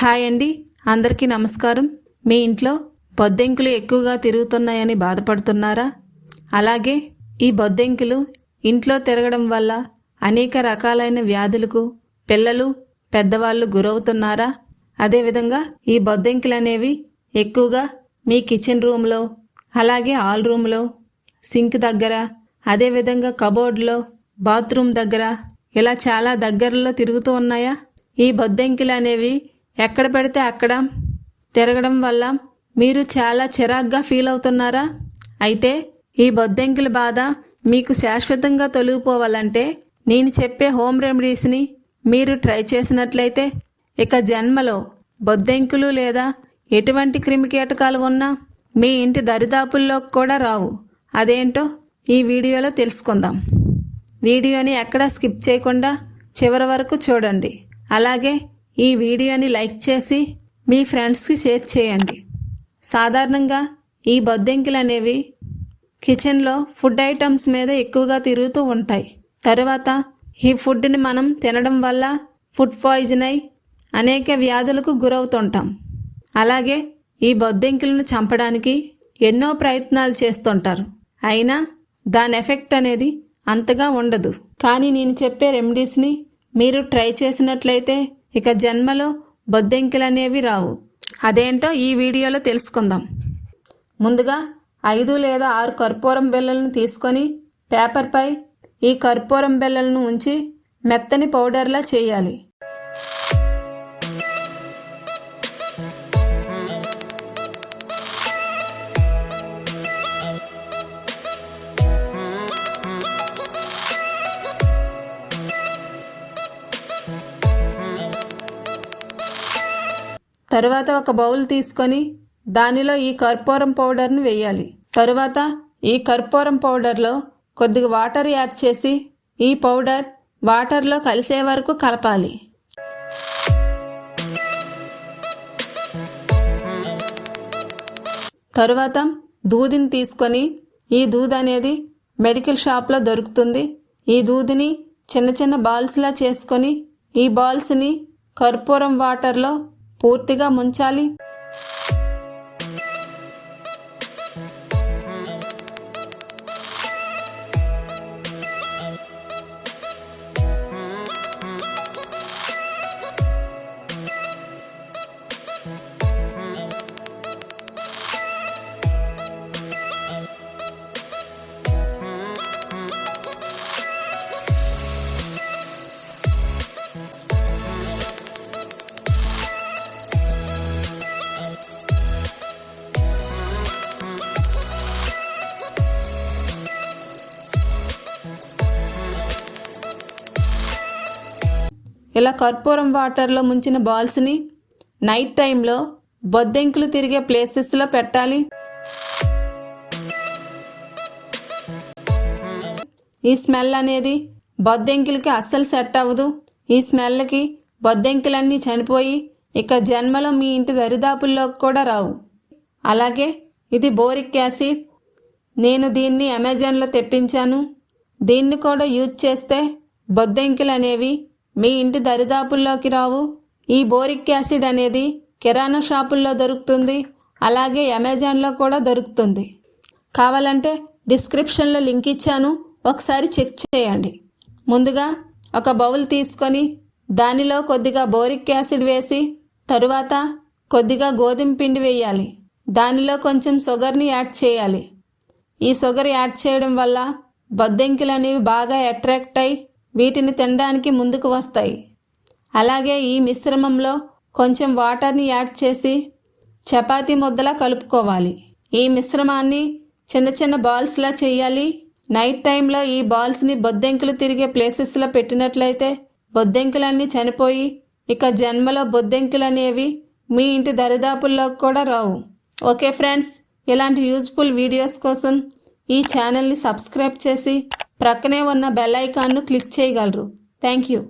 Hi అండి. అందరికీ నమస్కారం. మీ ఇంట్లో బొద్దెంకులు ఎక్కువగా తిరుగుతున్నాయని బాధపడుతున్నారా? అలాగే ఈ బొద్దెంకులు ఇంట్లో తిరగడం వల్ల అనేక రకాలైన వ్యాధులకు పిల్లలు పెద్దవాళ్ళు గురవుతున్నారా? అదేవిధంగా ఈ బొద్దెంకులు అనేవి ఎక్కువగా మీ కిచెన్ రూమ్లో అలాగే హాల్ రూమ్లో సింక్ దగ్గర అదేవిధంగా కబోర్డ్లో బాత్రూమ్ దగ్గర ఇలా చాలా దగ్గరలో తిరుగుతూ ఉన్నాయా? ఈ బొద్దెంకిలు అనేవి ఎక్కడ పెడితే అక్కడ తిరగడం వల్ల మీరు చాలా చిరాగ్గా ఫీల్ అవుతున్నారా? అయితే ఈ బొద్దెంకిల బాధ మీకు శాశ్వతంగా తొలగిపోవాలంటే నేను చెప్పే హోమ్ రెమెడీస్ని మీరు ట్రై చేసినట్లయితే ఇక జన్మలో బొద్దెంకులు లేదా ఎటువంటి క్రిమికీటకాలు ఉన్నా మీ ఇంటి దరిదాపుల్లోకి కూడా రావు. అదేంటో ఈ వీడియోలో తెలుసుకుందాం. వీడియోని ఎక్కడా స్కిప్ చేయకుండా చివరి వరకు చూడండి. అలాగే ఈ వీడియోని లైక్ చేసి మీ ఫ్రెండ్స్కి షేర్ చేయండి. సాధారణంగా ఈ బొద్దెంకిలు అనేవి కిచెన్లో ఫుడ్ ఐటమ్స్ మీద ఎక్కువగా తిరుగుతూ ఉంటాయి. తరువాత ఈ ఫుడ్ని మనం తినడం వల్ల ఫుడ్ పాయిజన్ అయి అనేక వ్యాధులకు గురవుతుంటాం. అలాగే ఈ బొద్దెంకిలను చంపడానికి ఎన్నో ప్రయత్నాలు చేస్తుంటారు. అయినా దాని ఎఫెక్ట్ అనేది అంతగా ఉండదు. కానీ నేను చెప్పే రెమెడీస్ని మీరు ట్రై చేసినట్లయితే ఇక జన్మలో బొద్దెంకిలనేవి రావు. అదేంటో ఈ వీడియోలో తెలుసుకుందాం. ముందుగా ఐదు లేదా ఆరు కర్పూరం బిళ్ళలను తీసుకొని పేపర్పై ఈ కర్పూరం బిళ్ళలను ఉంచి మెత్తని పౌడర్లా చేయాలి. తరువాత ఒక బౌల్ తీసుకొని దానిలో ఈ కర్పూరం పౌడర్ను వేయాలి. తరువాత ఈ కర్పూరం పౌడర్లో కొద్దిగా వాటర్ యాడ్ చేసి ఈ పౌడర్ వాటర్లో కలిసే వరకు కలపాలి. తరువాత దూదిని తీసుకొని ఈ దూద్ అనేది మెడికల్ షాప్లో దొరుకుతుంది. ఈ దూదిని చిన్న చిన్న బాల్స్లా చేసుకొని ఈ బాల్స్ని కర్పూరం వాటర్లో పూర్తిగా ముంచాలి. ఇలా కర్పూరం వాటర్లో ముంచిన బాల్స్ని నైట్ టైంలో బొద్దెంకులు తిరిగే ప్లేసెస్లో పెట్టాలి. ఈ స్మెల్ అనేది బొద్దెంకిలకి అస్సలు సెట్ అవ్వదు. ఈ స్మెల్కి బొద్దెంకిలన్నీ చనిపోయి ఇక జన్మలో మీ ఇంటి దరిదాపుల్లోకి కూడా రావు. అలాగే ఇది బోరిక్ యాసిడ్. నేను దీన్ని అమెజాన్లో తెప్పించాను. దీన్ని కూడా యూజ్ చేస్తే బొద్దెంకిలు అనేవి మీ ఇంటి దరిదాపుల్లోకి రావు. ఈ బోరిక్ యాసిడ్ అనేది కిరాణా షాపుల్లో దొరుకుతుంది. అలాగే అమెజాన్లో కూడా దొరుకుతుంది. కావాలంటే డిస్క్రిప్షన్లో లింక్ ఇచ్చాను. ఒకసారి చెక్ చేయండి. ముందుగా ఒక బౌల్ తీసుకొని దానిలో కొద్దిగా బోరిక్ యాసిడ్ వేసి తరువాత కొద్దిగా గోధుమ పిండి వేయాలి. దానిలో కొంచెం షుగర్ని యాడ్ చేయాలి. ఈ షుగర్ యాడ్ చేయడం వల్ల బొద్దెంకిలు అనేవి బాగా అట్రాక్ట్ అయి వీటిని తినడానికి ముందుకు వస్తాయి. అలాగే ఈ మిశ్రమంలో కొంచెం వాటర్ని యాడ్ చేసి చపాతీ ముద్దలా కలుపుకోవాలి. ఈ మిశ్రమాన్ని చిన్న చిన్న బాల్స్లా చేయాలి. నైట్ టైంలో ఈ బాల్స్ని బొద్దెంకులు తిరిగే ప్లేసెస్లో పెట్టినట్లయితే బొద్దెంకులన్నీ చనిపోయి ఇక జన్మలో బొద్దెంకులు అనేవి మీ ఇంటి దరిదాపుల్లోకి కూడా రావు. ఓకే ఫ్రెండ్స్ ఇలాంటి యూజ్ఫుల్ వీడియోస్ కోసం ఈ ఛానల్ని సబ్స్క్రైబ్ చేసి ప్రక్కనే ఉన్న బెల్ ఐకాన్ను క్లిక్ చేయగలరు. Thank you